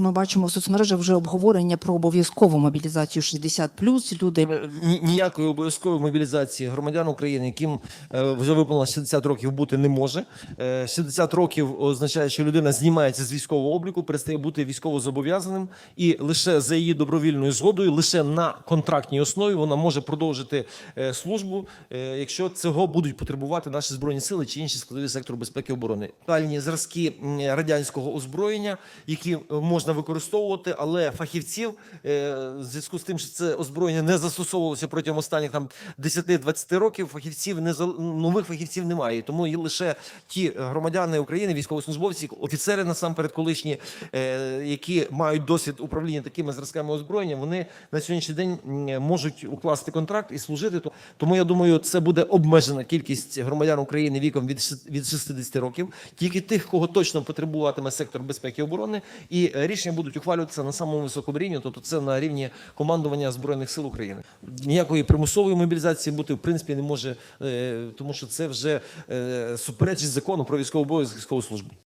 Ми бачимо в соцмережах вже обговорення про обов'язкову мобілізацію 60+. Люди ніякої обов'язкової мобілізації громадян України, яким е, вже виповнилось 60 років, бути не може. Е, 60 років означає, що людина знімається з військового обліку, перестає бути військовозобов'язаним, і лише за її добровільною згодою, лише на контрактній основі вона може продовжити е, службу, е, якщо цього будуть потребувати наші збройні сили чи інші складові сектору безпеки і оборони. Дальні зразки радянського озброєння, які е, можна використовувати, але фахівців е, в зв'язку з тим, що це озброєння не застосовувалося протягом останніх там 10-20 років. Фахівців не нових фахівців немає. Тому є лише ті громадяни України, військовослужбовці, офіцери насамперед колишні, е, які мають досвід управління такими зразками озброєння. Вони на сьогоднішній день можуть укласти контракт і служити. Тому я думаю, це буде обмежена кількість громадян України віком від від 60 років, тільки тих, кого точно потребуватиме сектор безпеки і оборони, і е, рішення будуть ухвалюватися на самому високому рівні, тобто це на рівні командування збройних сил України. Ніякої примусової мобілізації бути в принципі не може, е, тому що це вже е, суперечить закону про військовий обов'язок військову службу.